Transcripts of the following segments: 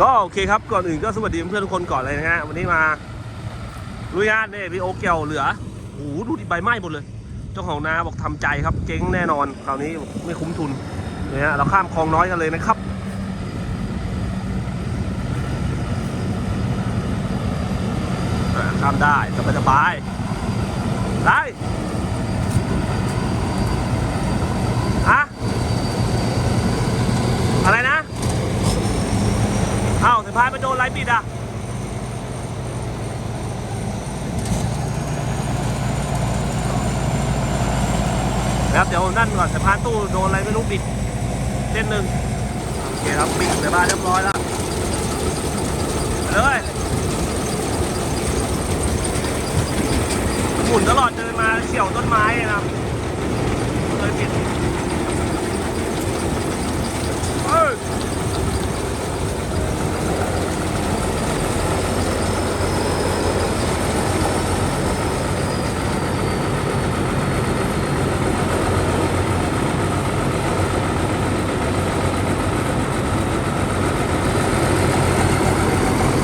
ก็โอเคครับก่อนอื่นก็สวัสดีเพื่อนทุกคนก่อนเลยนะฮะวันนี้มาลุยงานเนี่ยพี่โอเกียวเหลือโอ้โหดูดิใบไหม้หมดเลย เจ้าของนาบอกทำใจครับ เจ๊งแน่นอนคราวนี้ไม่คุ้มทุนเนี่ยเราข้ามคลองน้อยกันเลยนะครับข้ามได้สบายสบายได้อะอะไรนะ เอ้าสายพานไปโดนอะไรปิดอะ นะครับเดี๋ยวนั่นก่อนสายพานตู้ โดนอะไรไม่รู้บิดเส้นหนึ่งโอเคครับปิดไปบ้านเรียบร้อยแล้วเลยหมุนตลอดเดินมาเฉี่ยวต้นไม้เลยนะครับปิดเอ้ย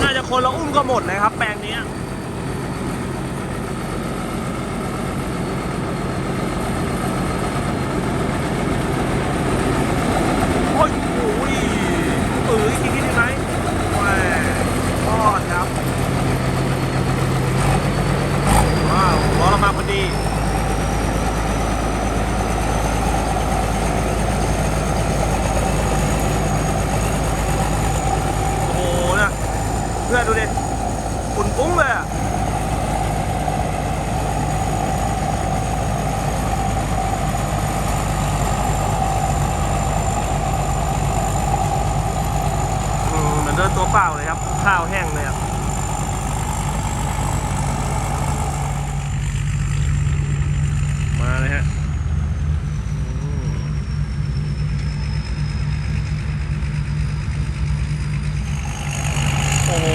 น่าจะคนละอุ้มก็ หมดเลยครับ แปลงเนี้ยโอ้ยโอ้ยเอออีกทีนี้ได้ไหมแหมรอดครับ ว้าวรอเรามาพอดี โอ้โหนะเพื่อนดูดิฝุ่นปุ้งเลยอะอืม เหมือนเดินตัวเปล่าเลยครับ ข้าวแห้งเลยอะมาเลยฮะโอ้โห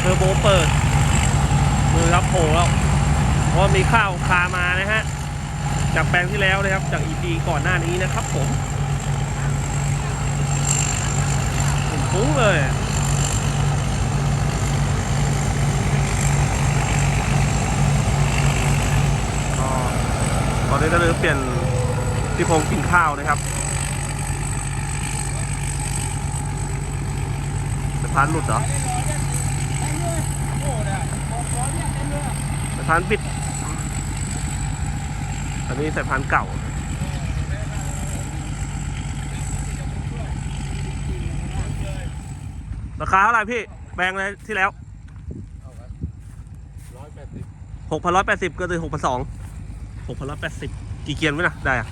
เทอร์โบเปิดมือรับโผล่แล้วเพราะมีข้าวคามานะฮะ จากแปลงที่แล้วนะครับ จากอีพีก่อนหน้านี้นะครับผมผมฟุ้งเลยก็ต อนนี้ก็เลยเปลี่ยนที่โครงกินข้าวนะครับสะพานหลุดเหรอสายพานปิด อันนี้สายพานเก่าราคาเท่าไหร่พี่แบงเลยที่แล้วหกพันร้อยแปดสิบก็เลยหกพันสอง หกพันร้อยแปดสิบกี่เกียร์ไหมนะได้อะ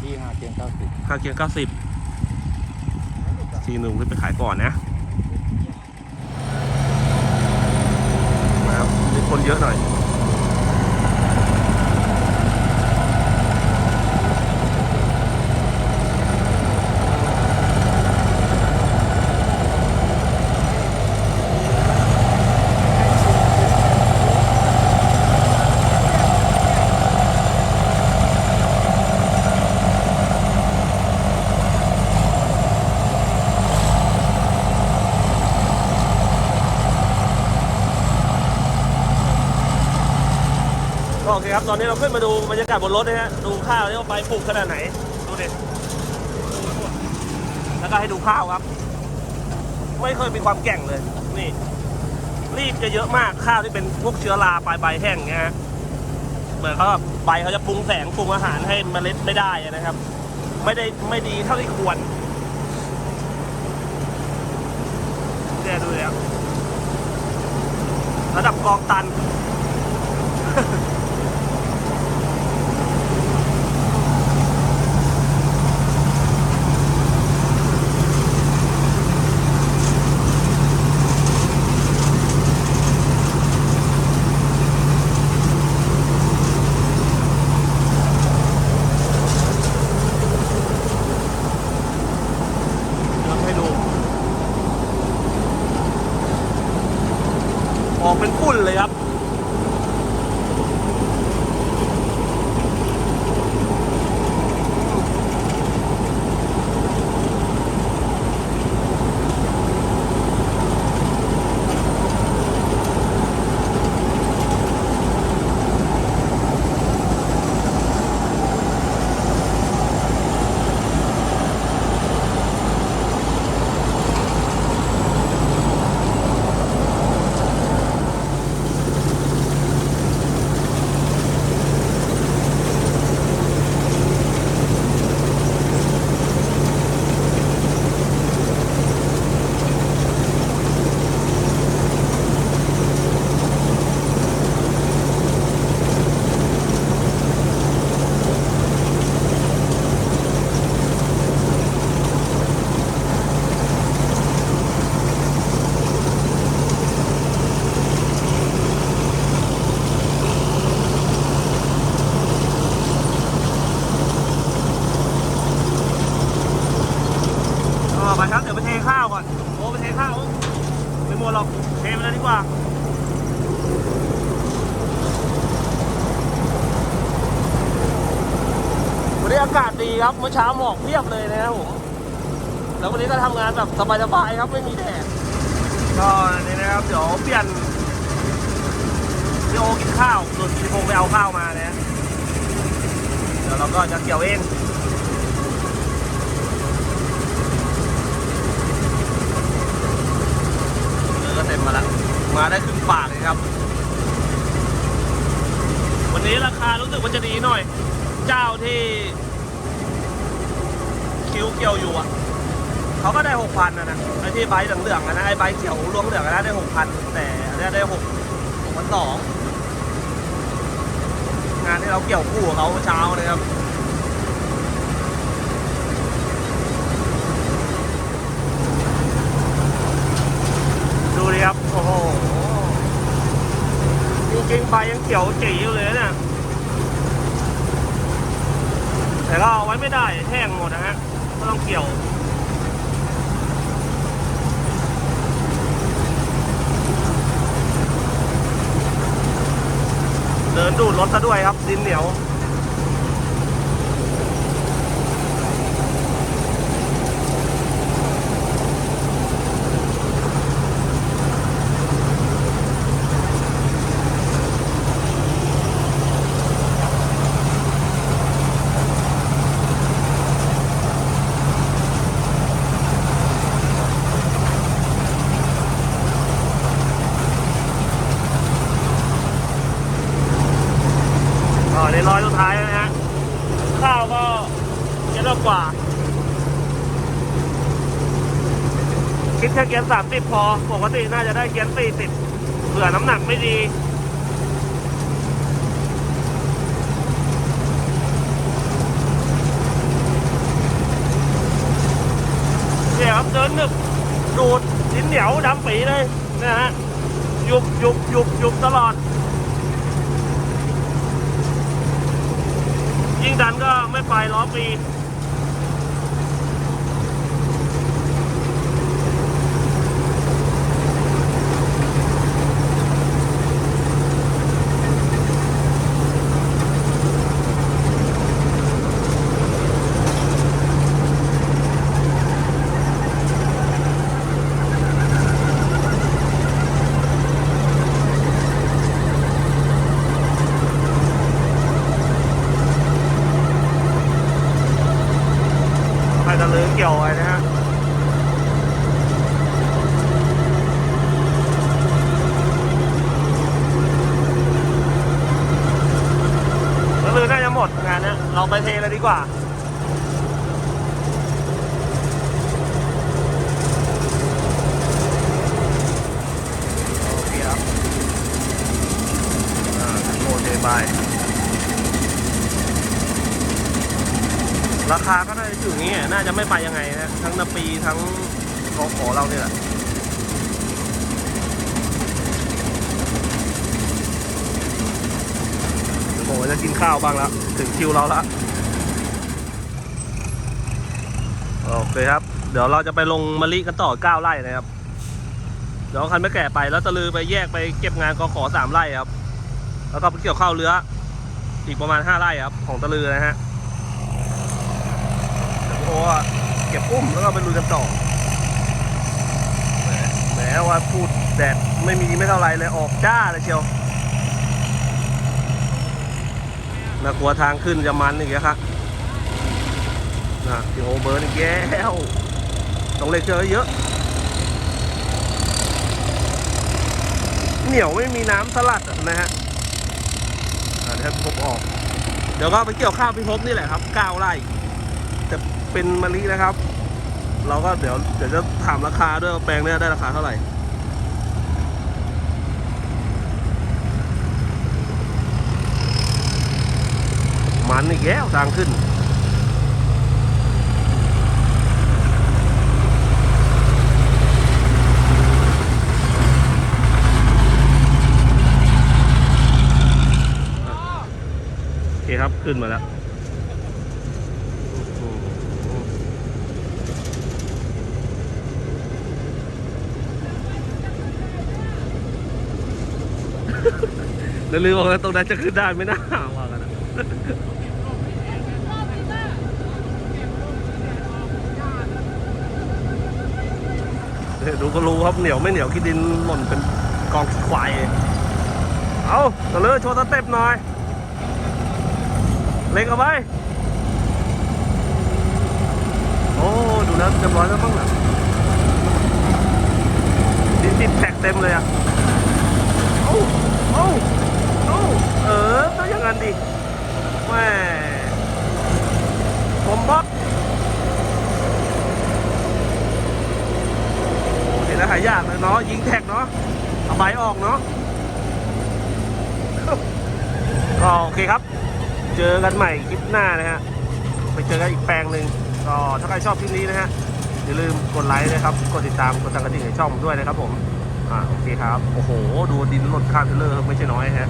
ที่ห้าเกียร์เก้าสิบค่าเกียร์เก้าสิบสี่หนึ่งขึ้นไปขายก่อนนะนะครับมีคนเยอะหน่อย ครับ ตอนนี้เราขึ้นมาดูบรรยากาศบนรถนะฮะ ดูข้าวที่เอาไปปลูกขนาดไหน ดูดิ แล้วก็ให้ดูข้าวครับ ไม่เคยมีความแก่งเลย นี่ รีบจะเยอะมาก ข้าวที่เป็นพวกเชื้อราปลายใบแห้งเงี้ยฮะเหมือนเขาใบเขาจะปรุงแสงปรุงอาหารให้เมล็ดไม่ได้นะครับ ไม่ได้ไม่ดีเท่าที่ควรเนี่ยดูเลยครับระดับกองตัน ทำให้ดู ออก เป็นฝุ่นเลยครับ ไม่หมดหรอกเทไปเลยดีกว่า วันนี้อากาศดี ครับ เมื่อเช้าหมอกเพียบเลยนะครับผม แล้ววันนี้ก็ทำงานแบบสบายๆครับ ไม่มีแดด ก็นี่นะครับ เดี๋ยวเปลี่ยนพี่โอกินข้าวส่วนพี่พงไปเอาข้าวมานะ เดี๋ยวเราก็จะเกี่ยวเองเรือก็เต็มมาแล้วมาได้ครึ่งปากเลยครับ วันนี้ราคารู้สึกว่าจะดีหน่อย เจ้าที่ คิ้วเกี่ยวอยู่อะเขาก็ได้หกพันนะนะไอ้ที่ใบเหลืองๆนะไอ้ใบเขียวรวมเหลืองนะได้หกพันแต่อันนี้ได้หกหกพันสองงานที่เราเกี่ยวคู่กับเขาเช้าเลยครับดูดิครับโอ้โหจริงๆใบยังเขียวจีอยู่เลยเนี่ยแต่ก็เอาไว้ไม่ได้แห้งหมดนะฮะ ก็ต้องเกี่ยวเดินดูดรถซะด้วยครับดินเหนียว ก็ในร้อยสุดท้ายแล้วนะฮะ ข้าวก็เกียร์กว่า คิด แค่เกียร์สามสิบพอ ปกติน่าจะได้เกียร์สี่สิบเผื่อน้ำหนักไม่ดีเนี่ยครับเดินหนึบดูดดินเหนียวดำปีเลยนะฮะยุบยุบยุบยุบตลอด ยิ่งดันก็ไม่ไปล้อปี ให้ตะลือเกี่ยวไว้นะฮะลือน่าจะหมดงานเนี้ยเราไปเทเลยดีกว่าเคครับอ่าโอเทไปราคาก็น่า อยู่อย่างนี้น่าจะไม่ไปยังไงนะทั้งนาปีทั้งกอขอเราเนี่ยแหละโอ้โหจะกินข้าวบ้างแล้ว ถึงคิวเราแล้วโอเคครับ เดี๋ยวเราจะไปลงมะลิกันต่อ9ไร่นะครับ เดี๋ยวคันไม่แก่ไปแล้วตะลือไปแยกไปเก็บงานกอขอสามไร่ครับ แล้วก็ไปเกี่ยวข้าวเรือ อีกประมาณ5ไร่ครับ ของตะลือนะฮะ โอ้เก็บอุ้มแล้วก็ไปลุยกันต่อแหมว่าพูดแดดไม่มีไม่เท่าไรเลยออกจ้าเลยเชียวน่ากลัวทางขึ้นจะมันอีกแล้วครับนะพี่โอเบิร์นอีกแล้วต้องเล็กเจอเยอะ เหนียวไม่มีน้ำสลัดนะฮะเดี๋ยวให้พี่พบออก เดี๋ยวก็ไปเกี่ยวข้าวพี่พนี่แหละครับก้าวไร่ เป็นมะลินะครับ เราก็เดี๋ยวเดี๋ยวจะถามราคาด้วยว่าแปลงเนี้ยได้ราคาเท่าไหร่มันอีกแล้วทางขึ้นโอเคครับขึ้นมาแล้ว ดี๋ยวลืมบอกแล้วตรงนั้นจะขึ้นได้ไหมน่าว่ากันนะเนี่ยดูก็รู้ครับเหนียวไม่เหนียวขี้ดินหล่นเป็นกองควายเอาตะเลือโชว์สเต็ปหน่อย เล็งเอาไว้โอ้ดูแล้วเรียบร้อยแล้วบ้างนะดินติดแท็กเต็มเลยอะ โอ้โอ้โอ้เอ อต้องอย่างนั้นดิแม่ผมบอกเห็นแล้วหายากเลยเนาะยิงแท็กเนาะเอาใบออกเนาะก็โอเคครับ เจอกันใหม่คลิปหน้านะฮะไปเจอกันอีกแปลงหนึ่งก็ถ้าใครชอบคลิปนี้นะฮะอย่าลืมกดไลค์นะครับ กดติดตาม กดสั่งกระดิ่งในช่องด้วยนะครับผม อ่า โอเคครับ โอ้โห ดูดินหล่นข้ามเทรลเลอร์ไม่ใช่น้อยฮะ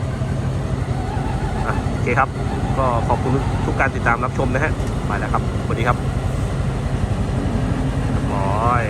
เคครับ ก็ขอบคุณทุกการติดตามรับชมนะฮะ ไปแล้วครับสวัสดีครับร้อย